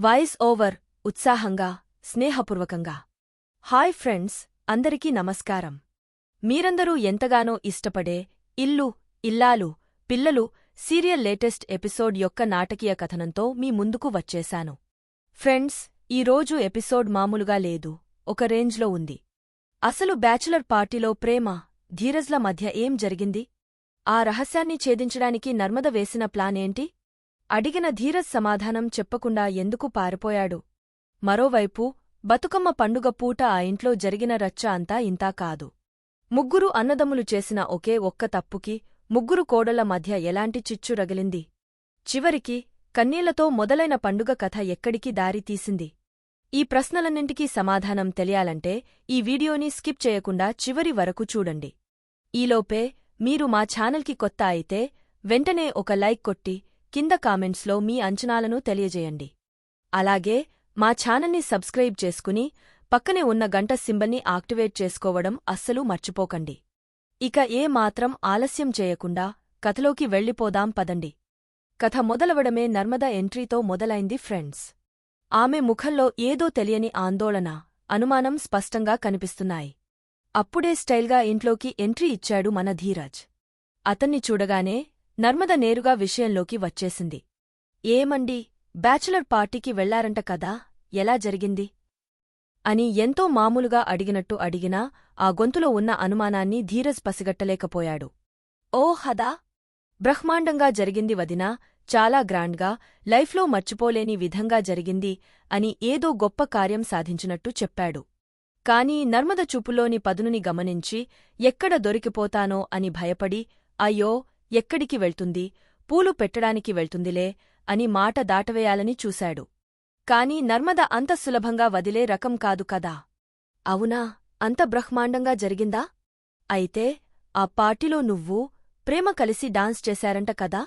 Voice over ఉత్సాహంగా స్నేహపూర్వకంగా. Hi friends అందరికీ నమస్కారం. మీరందరూ ఎంతగానో ఇష్టపడే ఇల్లు ఇల్లాలు పిల్లలు సీరియల్ లేటెస్ట్ ఎపిసోడ్ యొక్క నాటకీయ కథనంతో మీ ముందుకు వచ్చేశాను. ఫ్రెండ్స్ ఈరోజు ఎపిసోడ్ మామూలుగా లేదు ఒక రేంజ్లో ఉంది. అసలు బ్యాచులర్ పార్టీలో ప్రేమ ధీరజ్ల మధ్య ఏం జరిగింది? ఆ రహస్యాన్ని ఛేదించడానికి నర్మద వేసిన ప్లానేంటి అడిగిన ధీరజ్ సమాధానం చెప్పకుండా ఎందుకు పారిపోయాడు? మరోవైపు బతుకమ్మ పండుగ పూట ఆ ఇంట్లో జరిగిన రచ్చ అంతా ఇంతా కాదు. ముగ్గురు అన్నదమ్ములు చేసిన ఒకే ఒక్క తప్పుకి ముగ్గురు కోడళ్ళ మధ్య ఎలాంటి చిచ్చు రగిలింది? చివరికి కన్నీళ్ళతో మొదలైన పండుగ కథ ఎక్కడికి దారి తీసింది? ఈ ప్రశ్నలన్నింటికీ సమాధానం తెలియాలంటే ఈ వీడియోని స్కిప్ చేయకుండా చివరి వరకు చూడండి. ఈలోపే మీరు మా ఛానల్కి కొత్త అయితే వెంటనే ఒక లైక్ కొట్టి కింద కామెంట్స్లో మీ అంచనాలను తెలియజేయండి. అలాగే మా ఛానల్ని సబ్స్క్రైబ్ చేసుకుని పక్కనే ఉన్న గంట సింబల్ని యాక్టివేట్ చేసుకోవడం అస్సలు మర్చిపోకండి. ఇక ఏ మాత్రం ఆలస్యం చేయకుండా కథలోకి వెళ్ళిపోదాం పదండి. కథ మొదలవడమే నర్మద ఎంట్రీతో మొదలైంది ఫ్రెండ్స్. ఆమె ముఖంలో ఏదో తెలియని ఆందోళన అనుమానం స్పష్టంగా కనిపిస్తున్నాయి. అప్పుడే స్టైల్గా ఇంట్లోకి ఎంట్రీ ఇచ్చాడు మన ధీరజ్. అతన్ని చూడగానే నర్మద నేరుగా విషయంలోకి వచ్చేసింది. ఏమండి బ్యాచులర్ పార్టీకి వెళ్ళారంట కదా ఎలా జరిగింది? అని ఎంతో మామూలుగా అడిగినట్టు అడిగినా ఆ గొంతులో ఉన్న అనుమానాన్ని ధీరజ్ పసిగట్టలేకపోయాడు. ఓ హదా! బ్రహ్మాండంగా జరిగింది వదినా చాలా గ్రాండ్గా లైఫ్లో మర్చిపోలేని విధంగా జరిగింది అని ఏదో గొప్ప కార్యం సాధించినట్టు చెప్పాడు. కాని నర్మద చూపులోని పదునుని గమనించి ఎక్కడ దొరికిపోతానో అని భయపడి అయ్యో ఎక్కడికి వెళ్తుంది? పూలు పెట్టడానికి వెళ్తుందిలే అని మాట దాటవేయాలని చూశాడు. కాని నర్మద అంత సులభంగా వదిలే రకం కాదు కదా. అవునా? అంత బ్రహ్మాండంగా జరిగిందా? అయితే ఆ పార్టీలో నువ్వు ప్రేమ కలిసి డాన్స్ చేశారంట కదా?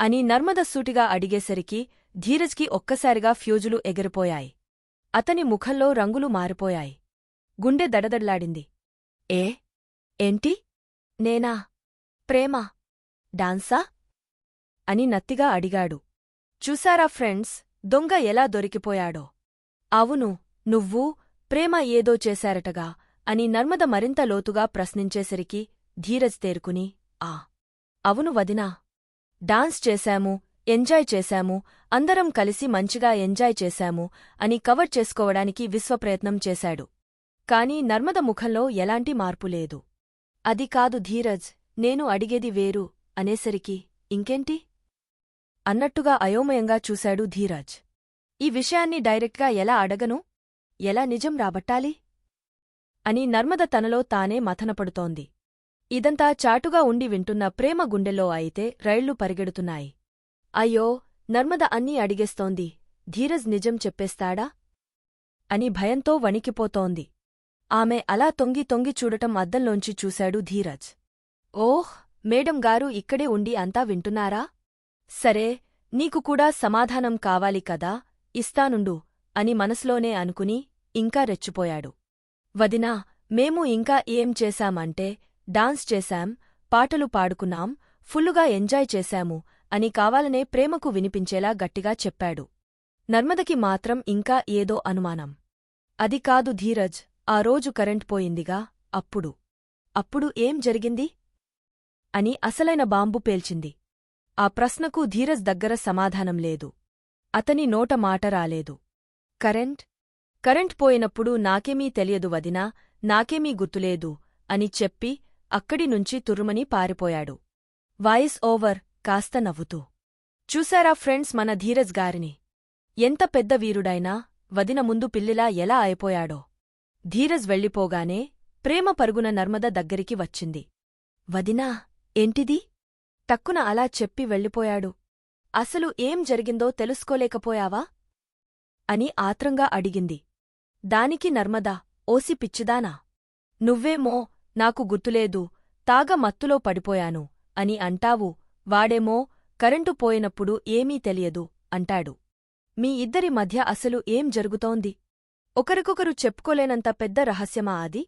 అని నర్మద సూటిగా అడిగేసరికి ధీరజ్కి ఒక్కసారిగా ఫ్యూజులు ఎగిరిపోయాయి. అతని ముఖంలో రంగులు మారిపోయాయి. గుండె దడదడ్లాడింది. ఏ? ఏంటి? నేనా? ప్రేమ? డాన్సా? అని నత్తిగా అడిగాడు. చూశారా ఫ్రెండ్స్ దొంగ ఎలా దొరికిపోయాడో? అవును నువ్వు ప్రేమ ఏదో చేశారటగా అని నర్మద మరింత లోతుగా ప్రశ్నించేసరికి ధీరజ్ తేరుకుని ఆ అవును వదినా. డాన్స్ చేశాము ఎంజాయ్ చేశాము అందరం కలిసి మంచిగా ఎంజాయ్ చేశాము అని కవర్ చేసుకోవడానికి విశ్వప్రయత్నం చేశాడు. కాని నర్మద ముఖంలో ఎలాంటి మార్పులేదు అది కాదు ధీరజ్ నేను అడిగేది వేరు. అనేసరికి ఇంకేంటి? అన్నట్టుగా అయోమయంగా చూశాడు ధీరాజ్. ఈ విషయాన్ని డైరెక్ట్గా ఎలా అడగను? ఎలా నిజం రాబట్టాలి? అని నర్మద తనలో తానే మథనపడుతోంది. ఇదంతా చాటుగా ఉండి వింటున్న ప్రేమ గుండెల్లో అయితే రైళ్ళు పరిగెడుతున్నాయి. అయ్యో! నర్మద అన్నీ అడిగేస్తోంది. ధీరజ్ నిజం చెప్పేస్తాడా? అని భయంతో వణికిపోతోంది. ఆమె అలా తొంగి తొంగి చూడటం అద్దంలోంచి చూశాడు ధీరజ్. ఓహ్! మేడం గారు ఇక్కడే ఉండి అంతా వింటున్నారా? సరే నీకు కూడా సమాధానం కావాలి కదా ఇస్తానుండు అని మనసులోనే అనుకుని ఇంకా రెచ్చిపోయాడు. వదినా మేము ఇంకా ఏం చేశామంటే డాన్స్ చేశాం పాటలు పాడుకున్నాం ఫుల్లుగా ఎంజాయ్ చేశాము అని కావాలనే ప్రేమకు వినిపించేలా గట్టిగా చెప్పాడు. నర్మదకి మాత్రం ఇంకా ఏదో అనుమానం. అది కాదు ధీరజ్ ఆ రోజు కరెంట్ పోయిందిగా అప్పుడు. అప్పుడు ఏం జరిగింది? అని అసలైన బాంబు పేల్చింది. ఆ ప్రశ్నకు ధీరజ్ దగ్గర సమాధానం లేదు. అతని నోట మాట రాలేదు. కరెంట్? కరెంట్ పోయినప్పుడు నాకేమీ తెలియదు వదినా నాకేమీ గుర్తులేదు అని చెప్పి అక్కడి నుంచి తురుమని పారిపోయాడు. వాయిస్ ఓవర్ కాస్త నవ్వుతూ. చూశారా ఫ్రెండ్స్ మన ధీరజ్ గారిని? ఎంత పెద్ద వీరుడైనా వదిన ముందు పిల్లిలా ఎలా అయిపోయాడో. ధీరజ్ వెళ్ళిపోగానే ప్రేమ పరుగున నర్మద దగ్గరికి వచ్చింది. వదినా! ఏంటిది? టక్కున అలా చెప్పి వెళ్ళిపోయాడు. అసలు ఏం జరిగిందో తెలుసుకోలేకపోయావా? అని ఆత్రంగా అడిగింది. దానికి నర్మదా ఓసి పిచ్చిదానా? నువ్వేమో నాకు గుర్తులేదు తాగ మత్తులో పడిపోయాను అని అంటావు వాడేమో కరెంటు పోయినప్పుడు ఏమీ తెలియదు అంటాడు. మీ ఇద్దరి మధ్య అసలు ఏం జరుగుతోంది? ఒకరికొకరు చెప్పుకోలేనంత పెద్ద రహస్యమా అది?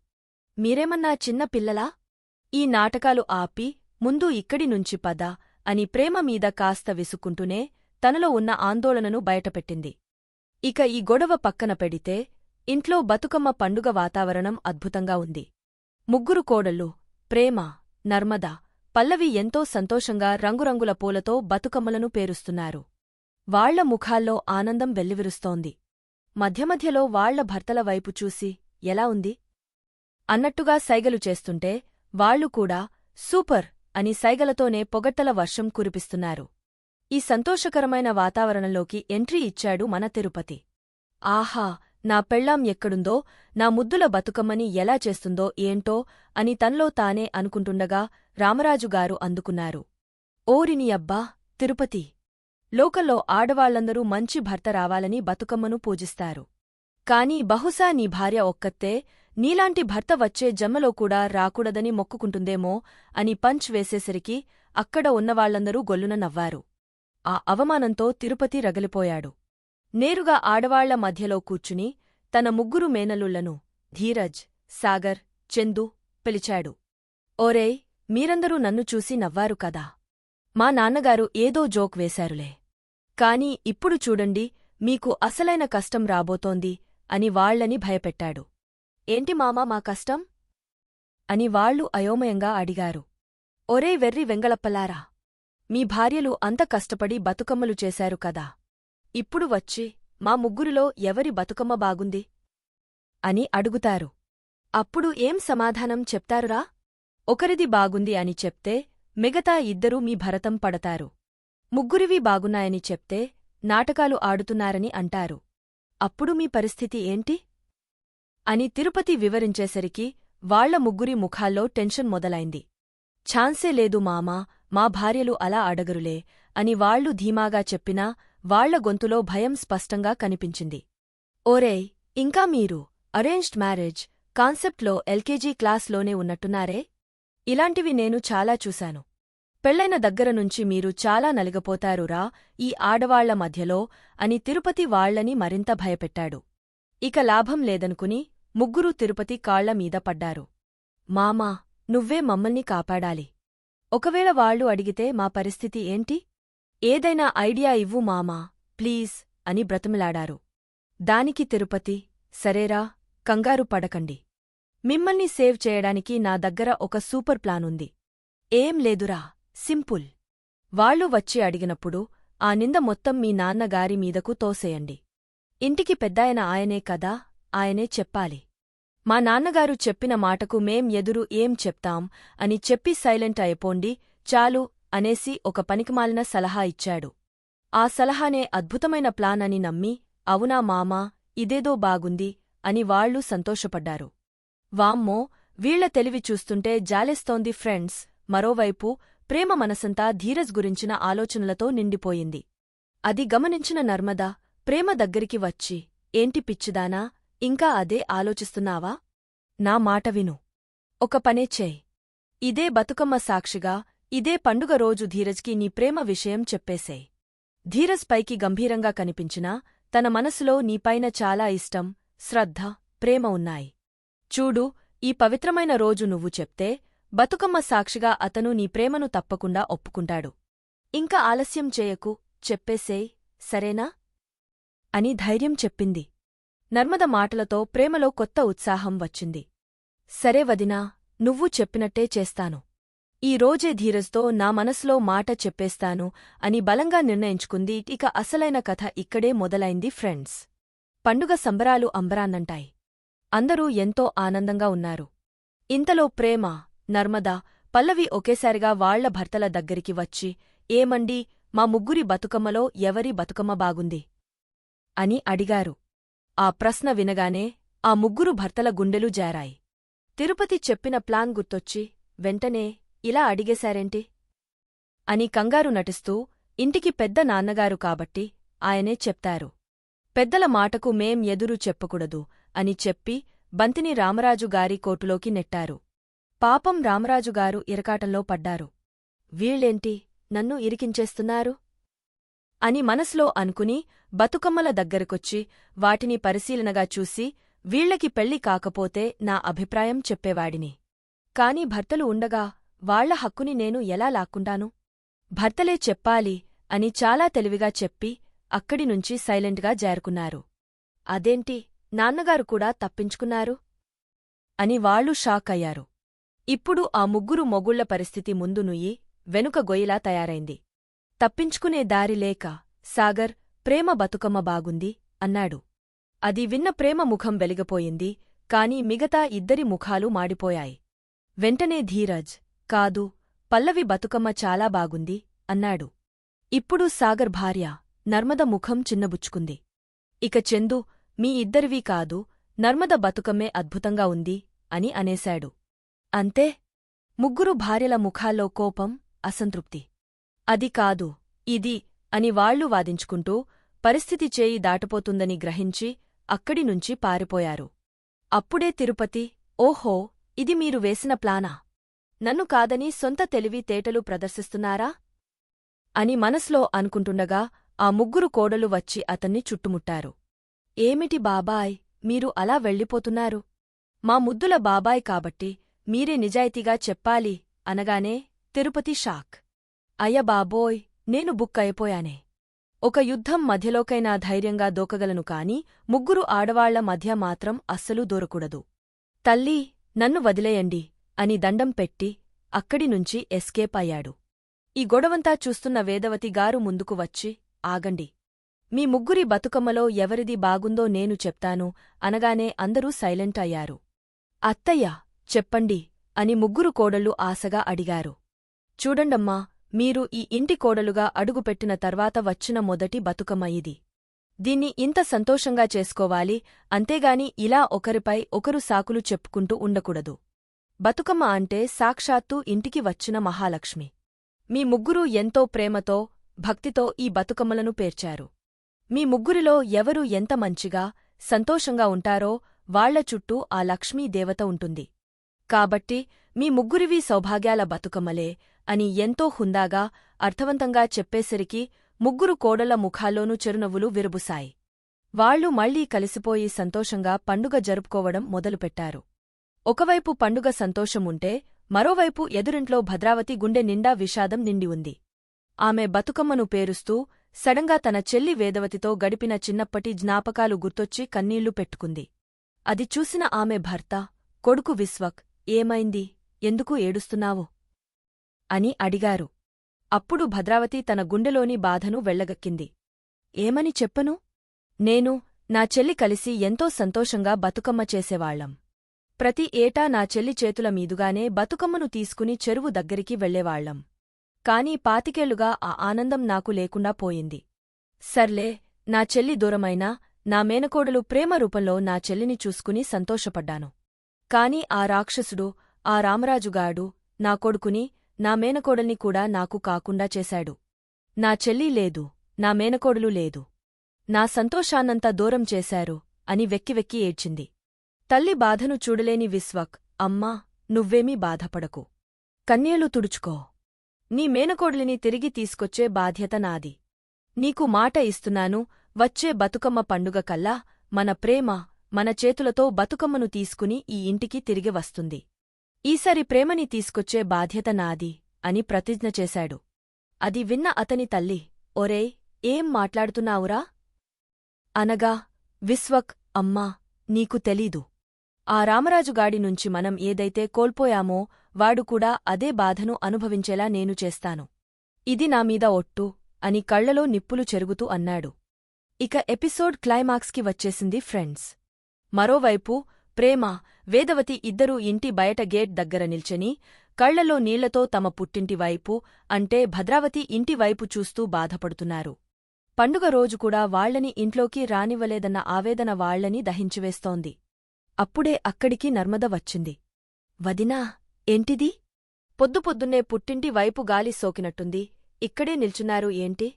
మీరేమన్నా చిన్న పిల్లలా? ఈ నాటకాలు ఆపి ముందు ఇక్కడి నుంచి పద అని ప్రేమ మీద కాస్త విసుక్కుంటూనే తనలో ఉన్న ఆందోళనను బయటపెట్టింది. ఇక ఈ గొడవ పక్కన పెడితే ఇంట్లో బతుకమ్మ పండుగ వాతావరణం అద్భుతంగా ఉంది. ముగ్గురు కోడళ్ళు ప్రేమ నర్మద పల్లవి ఎంతో సంతోషంగా రంగురంగుల పూలతో బతుకమ్మలను పేరుస్తున్నారు. వాళ్ళ ముఖాల్లో ఆనందం వెల్లివిరుస్తోంది. మధ్యమధ్యలో వాళ్ళ భర్తల వైపు చూసి ఎలా ఉంది? అన్నట్టుగా సైగలు చేస్తుంటే వాళ్ళు కూడా సూపర్! అని సైగలతోనే పొగట్టల వర్షం కురిపిస్తున్నారు. ఈ సంతోషకరమైన వాతావరణంలోకి ఎంట్రీ ఇచ్చాడు మన తిరుపతి. ఆహా నా పెళ్ళాం ఎక్కడుందో నా ముద్దుల బతుకమ్మని ఎలా చేస్తుందో ఏంటో అని తన్లో తానే అనుకుంటుండగా రామరాజుగారు అందుకున్నారు. ఓరిని అబ్బా తిరుపతి! లోకల్లో ఆడవాళ్ళందరూ మంచి భర్త రావాలని బతుకమ్మను పూజిస్తారు. కాని బహుశా నీ భార్య ఒక్కత్తే నీలాంటి భర్త వచ్చే జన్మలో కూడా రాకూడదని మొక్కుకుంటుందేమో అని పంచ్ వేసేసరికి అక్కడ ఉన్నవాళ్ళందరూ గొల్లున నవ్వారు. ఆ అవమానంతో తిరుపతి రగిలిపోయాడు. నేరుగా ఆడవాళ్ళ మధ్యలో కూర్చుని తన ముగ్గురు మేనలుళ్ళను ధీరజ్ సాగర్ చందు పిలిచాడు. ఓరేయ్ మీరందరూ నన్ను చూసి నవ్వారు కదా. మా నాన్నగారు ఏదో జోక్ వేశారులే. కాని ఇప్పుడు చూడండి మీకు అసలైన కష్టం రాబోతోంది అని వాళ్ళని భయపెట్టాడు. ఏంటి మామా మా కష్టం అని వాళ్ళు అయోమయంగా అడిగారు. ఒరే వెర్రి వెంగళప్పలారా మీ భార్యలు అంత కష్టపడి బతుకమ్మలు చేశారు కదా. ఇప్పుడు వచ్చి మా ముగ్గురిలో ఎవరి బతుకమ్మ బాగుంది అని అడుగుతారు. అప్పుడు ఏం సమాధానం చెప్తారురా? ఒకరిది బాగుంది అని చెప్తే మిగతా ఇద్దరూ మీ భరతం పడతారు. ముగ్గురివి బాగున్నాయని చెప్తే నాటకాలు ఆడుతున్నారని అంటారు. అప్పుడు మీ పరిస్థితి ఏంటి? అని తిరుపతి వివరించేసరికి వాళ్ళ ముగ్గురి ముఖాల్లో టెన్షన్ మొదలైంది. ఛాన్సే లేదు మామా మా భార్యలు అలా అడగరులే అని వాళ్ళు ధీమాగా చెప్పినా వాళ్ళ గొంతులో భయం స్పష్టంగా కనిపించింది. ఓరేయ్ ఇంకా మీరు అరేంజ్డ్ మ్యారేజ్ కాన్సెప్ట్లో ఎల్కేజీ క్లాస్లోనే ఉన్నట్టున్నారే? ఇలాంటివి నేను చాలా చూశాను. పెళ్ళైన దగ్గరనుంచి మీరు చాలా నలిగపోతారురా ఈ ఆడవాళ్ళ మధ్యలో అని తిరుపతి వాళ్ళని మరింత భయపెట్టాడు. ఇక లాభం లేదనుకుని ముగ్గురూ తిరుపతి కాళ్ళమీద పడ్డారు. మామా నువ్వే మమ్మల్ని కాపాడాలి. ఒకవేళ వాళ్ళు అడిగితే మా పరిస్థితి ఏంటి? ఏదైనా ఐడియా ఇవ్వు మామా ప్లీజ్ అని బ్రతిమలాడారు. దానికి తిరుపతి సరేరా కంగారు పడకండి. మిమ్మల్ని సేవ్ చేయడానికి నా దగ్గర ఒక సూపర్ ప్లానుంది ఏం లేదురా సింపుల్. వాళ్ళు వచ్చి అడిగినప్పుడు ఆ నింద మొత్తం మీ నాన్నగారి మీదకు తోసేయండి. ఇంటికి పెద్దాయన ఆయనే కదా ఆయనే చెప్పాలి. మా నాన్నగారు చెప్పిన మాటకు మేం ఎదురు ఏం చెప్తాం అని చెప్పి సైలెంట్ అయిపోండి చాలు అనేసి ఒక పనికిమాలిన సలహా ఇచ్చాడు. ఆ సలహానే అద్భుతమైన ప్లాన్ అని నమ్మి అవునా మామా ఇదేదో బాగుంది అని వాళ్ళు సంతోషపడ్డారు. వామ్మో వీళ్ళ తెలివి చూస్తుంటే జాలేస్తోంది ఫ్రెండ్స్ మరోవైపు ప్రేమ మనసంతా ధీరజ్ గురించిన ఆలోచనలతో నిండిపోయింది. అది గమనించిన నర్మద ప్రేమ దగ్గరికి వచ్చి ఏంటి పిచ్చిదానా ఇంకా అదే ఆలోచిస్తున్నావా? నా మాట విను. ఒక పనే చేయి. ఇదే బతుకమ్మ సాక్షిగా ఇదే పండుగ రోజు ధీరజ్కి నీ ప్రేమ విషయం చెప్పేసేయ్. ధీరజ్ పైకి గంభీరంగా కనిపించినా తన మనసులో నీపైన చాలా ఇష్టం శ్రద్ధ ప్రేమ ఉన్నాయి. చూడు ఈ పవిత్రమైన రోజు నువ్వు చెప్తే బతుకమ్మ సాక్షిగా అతను నీ ప్రేమను తప్పకుండా ఒప్పుకుంటాడు. ఇంకా ఆలస్యం చేయకు చెప్పేసేయ్ సరేనా? అని ధైర్యం చెప్పింది. నర్మద మాటలతో ప్రేమలో కొత్త ఉత్సాహం వచ్చింది. సరే వదినా నువ్వు చెప్పినట్టే చేస్తాను. ఈ రోజే ధీరజ్తో నా మనసులో మాట చెప్పేస్తాను అని బలంగా నిర్ణయించుకుంది. ఇక అసలైన కథ ఇక్కడే మొదలైంది ఫ్రెండ్స్. పండుగ సంబరాలు అంబరాన్నంటాయి. అందరూ ఎంతో ఆనందంగా ఉన్నారు. ఇంతలో ప్రేమ నర్మదా పల్లవి ఒకేసారిగా వాళ్ళ భర్తల దగ్గరికి వచ్చి ఏమండీ మా ముగ్గురి బతుకమ్మలో ఎవరి బతుకమ్మ బాగుంది? అని అడిగారు. ఆ ప్రశ్న వినగానే ఆ ముగ్గురు భర్తల గుండెలు జారాయి. తిరుపతి చెప్పిన ప్లాన్ గుర్తొచ్చి వెంటనే ఇలా అడిగేశారేంటి? అని కంగారు నటిస్తూ ఇంటికి పెద్ద నాన్నగారు కాబట్టి ఆయనే చెప్తారు. పెద్దల మాటకు మేం ఎదురు చెప్పకూడదు అని చెప్పి బంతిని రామరాజుగారి కోటులోకి నెట్టారు. పాపం రామరాజుగారు ఇరకాటంలో పడ్డారు. వీళ్ళేంటి నన్ను ఇరికించేస్తున్నారు? అని మనసులో అనుకుని బతుకమ్మల దగ్గరకొచ్చి వాటిని పరిశీలనగా చూసి వీళ్ళకి పెళ్ళి కాకపోతే నా అభిప్రాయం చెప్పేవాడిని. కాని భర్తలు ఉండగా వాళ్ళ హక్కుని నేను ఎలా లాక్కుంటాను? భర్తలే చెప్పాలి అని చాలా తెలివిగా చెప్పి అక్కడినుంచి సైలెంట్గా జారుకున్నారు. అదేంటి నాన్నగారు కూడా తప్పించుకున్నారు? అని వాళ్ళు షాక్ అయ్యారు. ఇప్పుడు ఆ ముగ్గురు మొగుళ్ళ పరిస్థితి ముందు నుయ్యి వెనుక గొయ్యిలా తయారైంది. తప్పించుకునే దారి లేక సాగర్ ప్రేమ బతుకమ్మ బాగుంది అన్నాడు. అది విన్న ప్రేమ ముఖం వెలిగపోయింది కాని మిగతా ఇద్దరి ముఖాలు మాడిపోయాయి. వెంటనే ధీరజ్ కాదు పల్లవి బతుకమ్మ చాలా బాగుంది అన్నాడు. ఇప్పుడు సాగర్ భార్య నర్మద ముఖం చిన్నబుచ్చుకుంది. ఇక చందు మీ ఇద్దరివీ కాదు నర్మద బతుకమ్మే అద్భుతంగా ఉంది అని అనేశాడు. అంతే? ముగ్గురు భార్యల ముఖాల్లో కోపం అసంతృప్తి. అది కాదు ఇది అని వాళ్ళు వాదించుకుంటూ పరిస్థితి చేయి దాటిపోతుందని గ్రహించి అక్కడి నుంచి పారిపోయారు. అప్పుడే తిరుపతి ఓహో ఇది మీరు వేసిన ప్లానా? నన్ను కాదని సొంత తెలివి తేటలు ప్రదర్శిస్తున్నారా? అని మనస్లో అనుకుంటుండగా ఆ ముగ్గురు కోడలు వచ్చి అతన్ని చుట్టుముట్టారు. ఏమిటి బాబాయ్ మీరు అలా వెళ్ళిపోతున్నారు? మా ముద్దుల బాబాయ్ కాబట్టి మీరే నిజాయితీగా చెప్పాలి అనగానే తిరుపతి షాక్. అయ్య బాబోయ్ నేను బుక్ అయిపోయానే. ఒక యుద్ధం మధ్యలోకైనా ధైర్యంగా దూకగలను కాని ముగ్గురు ఆడవాళ్ళ మధ్య మాత్రం అస్సలు దూరకూడదు. తల్లీ నన్ను వదిలేయండి అని దండం పెట్టి అక్కడినుంచి ఎస్కేప్ అయ్యాడు. ఈ గొడవంతా చూస్తున్న వేదవతి గారు ముందుకు వచ్చి ఆగండి. మీ ముగ్గురి బతుకమ్మలో ఎవరిది బాగుందో నేను చెప్తాను అనగానే అందరూ సైలెంట్ అయ్యారు. అత్తయ్య చెప్పండి అని ముగ్గురు కోడళ్ళు ఆశగా అడిగారు. చూడండమ్మా మీరు ఈ ఇంటి కోడలుగా అడుగుపెట్టిన తర్వాత వచ్చిన మొదటి బతుకమ్మ ఇది దీన్ని ఇంత సంతోషంగా చేసుకోవాలి అంతేగాని ఇలా ఒకరిపై ఒకరు సాకులు చెప్పుకుంటూ ఉండకూడదు. బతుకమ్మ అంటే సాక్షాత్తూ ఇంటికి వచ్చిన మహాలక్ష్మి. మీ ముగ్గురూ ఎంతో ప్రేమతో భక్తితో ఈ బతుకమ్మలను పేర్చారు. మీ ముగ్గురిలో ఎవరు ఎంత మంచిగా సంతోషంగా ఉంటారో వాళ్ళ చుట్టూ ఆ లక్ష్మీ దేవత ఉంటుంది. కాబట్టి మీ ముగ్గురివీ సౌభాగ్యాల బతుకమ్మలే అని ఎంతో హుందాగా అర్థవంతంగా చెప్పేసరికి ముగ్గురు కోడళ్ళ ముఖాల్లోనూ చిరునవ్వులు విరుబుసాయి వాళ్ళు మళ్ళీ కలిసిపోయి సంతోషంగా పండుగ జరుపుకోవడం మొదలుపెట్టారు. ఒకవైపు పండుగ సంతోషముంటే మరోవైపు ఎదురింట్లో భద్రావతి గుండె నిండా విషాదం నిండి ఉంది. ఆమె బతుకమ్మను పేరుస్తూ సడంగా తన చెల్లి వేదవతితో గడిపిన చిన్నప్పటి జ్ఞాపకాలు గుర్తొచ్చి కన్నీళ్ళు పెట్టుకుంది. అది చూసిన ఆమె భర్త కొడుకు విశ్వక్ ఏమైంది? ఎందుకు ఏడుస్తున్నావు? అని అడిగారు. అప్పుడు భద్రావతి తన గుండెలోని బాధను వెళ్ళగక్కింది. ఏమని చెప్పను? నేను నా చెల్లి కలిసి ఎంతో సంతోషంగా బతుకమ్మ చేసేవాళ్ళం ప్రతి ఏటా నా చెల్లి చేతుల మీదుగానే బతుకమ్మను తీసుకుని చెరువు దగ్గరికి వెళ్ళేవాళ్ళం కాని పాతికేళ్ళుగా ఆ ఆనందం నాకు లేకుండా పోయింది. సర్లే నా చెల్లి దూరమైనా నా మేనకోడలు ప్రేమ రూపంలో నా చెల్లిని చూసుకుని సంతోషపడ్డాను. కాని ఆ రాక్షసుడు ఆ రామరాజుగాడు నా కొడుకుని నా మేనకోడల్ని కూడా నాకు కాకుండా చేశాడు. నా చెల్లీ లేదు నా మేనకోడలు లేదు. నా సంతోషాన్నంతా దూరం చేశారు అని వెక్కివెక్కి ఏడ్చింది. తల్లి బాధను చూడలేని విశ్వక్ అమ్మా నువ్వేమీ బాధపడకు. కన్యలు తుడుచుకో. నీ మేనకోడలిని తిరిగి తీసుకొచ్చే బాధ్యత నాది. నీకు మాట ఇస్తున్నాను వచ్చే బతుకమ్మ పండుగ కల్లా మన ప్రేమ మన చేతులతో బతుకమ్మను తీసుకుని ఈ ఇంటికి తిరిగి వస్తుంది. ఈసారి ప్రేమని తీసుకొచ్చే బాధ్యత నాది అని ప్రతిజ్ఞ చేశాడు. అది విన్న అతని తల్లి ఒరేయ్ ఏం మాట్లాడుతున్నావురా? అనగా విశ్వక్ అమ్మా నీకు తెలీదు. ఆ రామరాజుగాడి నుంచి మనం ఏదైతే కోల్పోయామో వాడు కూడా అదే బాధను అనుభవించేలా నేను చేస్తాను. ఇది నామీద ఒట్టు అని కళ్ళలో నిప్పులు చెరుగుతూ అన్నాడు. ఇక ఎపిసోడ్ క్లైమాక్స్కి వచ్చేసింది ఫ్రెండ్స్. మరోవైపు ప్రేమ వేదవతి ఇద్దరూ ఇంటి బయట గేట్ దగ్గర నిల్చని కళ్ళలో నీళ్ళతో తమ పుట్టింటివైపు అంటే భద్రావతి ఇంటివైపు చూస్తూ బాధపడుతున్నారు. పండుగ రోజు కూడా వాళ్ళని ఇంట్లోకి రానివ్వలేదన్న ఆవేదన వాళ్ళని దహించివేస్తోంది. అప్పుడే అక్కడికి నర్మద వచ్చింది. వదినా ఏంటిది? పొద్దుపొద్దున్నే పుట్టింటి వైపు గాలి సోకినట్టుంది. ఇక్కడే నిల్చున్నారు ఏంటి?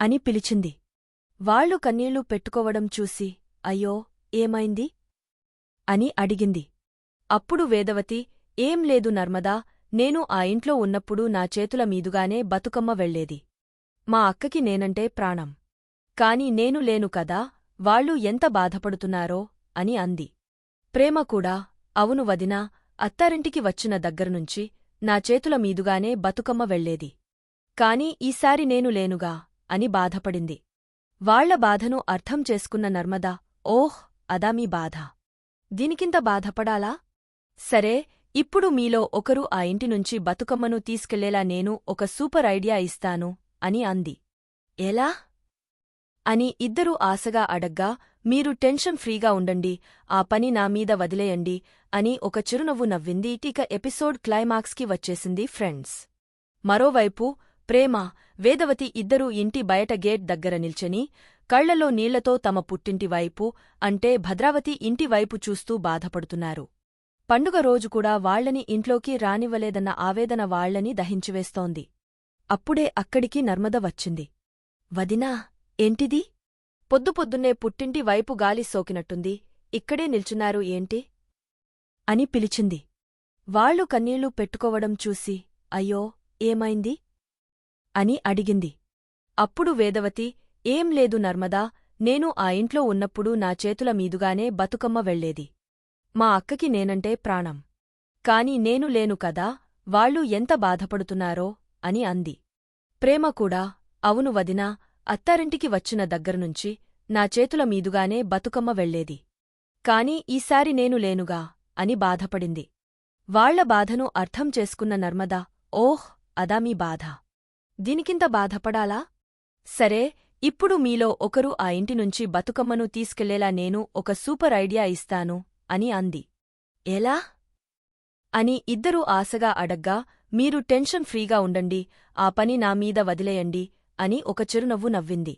అని పిలిచింది. వాళ్ళు కన్నీళ్ళు పెట్టుకోవడం చూసి అయ్యో ఏమైంది? అని అడిగింది. అప్పుడు వేదవతి ఏం లేదు నర్మదా నేను ఆ ఇంట్లో ఉన్నప్పుడు నా చేతుల మీదుగానే బతుకమ్మ వెళ్ళేది మా అక్కకి నేనంటే ప్రాణం. కాని నేను లేను కదా వాళ్ళు ఎంత బాధపడుతున్నారో అని అంది. ప్రేమ కూడా అవును వదినా అత్తారింటికి వచ్చిన దగ్గరనుంచి నా చేతుల మీదుగానే బతుకమ్మ వెళ్ళేది కాని ఈసారి నేను లేనుగా అని బాధపడింది. వాళ్ళ బాధను అర్థం చేసుకున్న నర్మదా ఓహ్ అదా మీ బాధ. దీనికింత బాధపడాలా? సరే ఇప్పుడు మీలో ఒకరు ఆ ఇంటి నుంచి బతుకమ్మను తీసుకెళ్ళేలా నేను ఒక సూపర్ ఐడియా ఇస్తాను అని అంది. ఎలా? అని ఇద్దరూ ఆశగా అడగ్గా మీరు టెన్షన్ ఫ్రీగా ఉండండి ఆ పని నా మీద వదిలేయండి అని ఒక చిరునవ్వు నవ్వింది. ఇక ఎపిసోడ్ క్లైమాక్స్కి వచ్చేసింది ఫ్రెండ్స్. మరోవైపు ప్రేమ వేదవతి ఇద్దరూ ఇంటి బయట గేట్ దగ్గర నిల్చని కళ్ళలో నీళ్ళతో తమ పుట్టింటి వైపు అంటే భద్రావతి ఇంటి వైపు చూస్తూ బాధపడుతున్నారు. పండుగ రోజు కూడా వాళ్ళని ఇంట్లోకి రానివ్వలేదన్న ఆవేదన వాళ్ళని దహించివేస్తోంది. అప్పుడే అక్కడికి నర్మద వచ్చింది. వదినా ఏంటిది? పొద్దుపొద్దున్నే పుట్టింటి వైపు గాలి సోకినట్టుంది. ఇక్కడే నిల్చున్నారు ఏంటి? అని పిలిచింది. వాళ్ళు కన్నీళ్ళు పెట్టుకోవడం చూసి అయ్యో ఏమైంది? అని అడిగింది. అప్పుడు వేదవతి ఏం లేదు నర్మదా నేను ఆ ఇంట్లో ఉన్నప్పుడు నా చేతుల మీదుగానే బతుకమ్మ వెళ్ళేది మా అక్కకి నేనంటే ప్రాణం. కాని నేను లేను కదా వాళ్ళు ఎంత బాధపడుతున్నారో అని అంది. ప్రేమ కూడా అవును వదినా అత్తారింటికి వచ్చిన దగ్గరనుంచి నా చేతుల మీదుగానే బతుకమ్మ వెళ్ళేది కాని ఈసారి నేను లేనుగా అని బాధపడింది. వాళ్ళ బాధను అర్థం చేసుకున్న నర్మదా ఓహ్ అదా మీ బాధ. దీనికింత బాధపడాలా? సరే ఇప్పుడు మీలో ఒకరు ఆ ఇంటి నుంచి బతుకమ్మను తీసుకెళ్ళేలా నేను ఒక సూపర్ ఐడియా ఇస్తాను అని అంది. ఎలా? అని ఇద్దరూ ఆశగా అడగ్గా మీరు టెన్షన్ ఫ్రీగా ఉండండి ఆ పని నా మీద వదిలేయండి అని ఒక చిరునవ్వు నవ్వింది.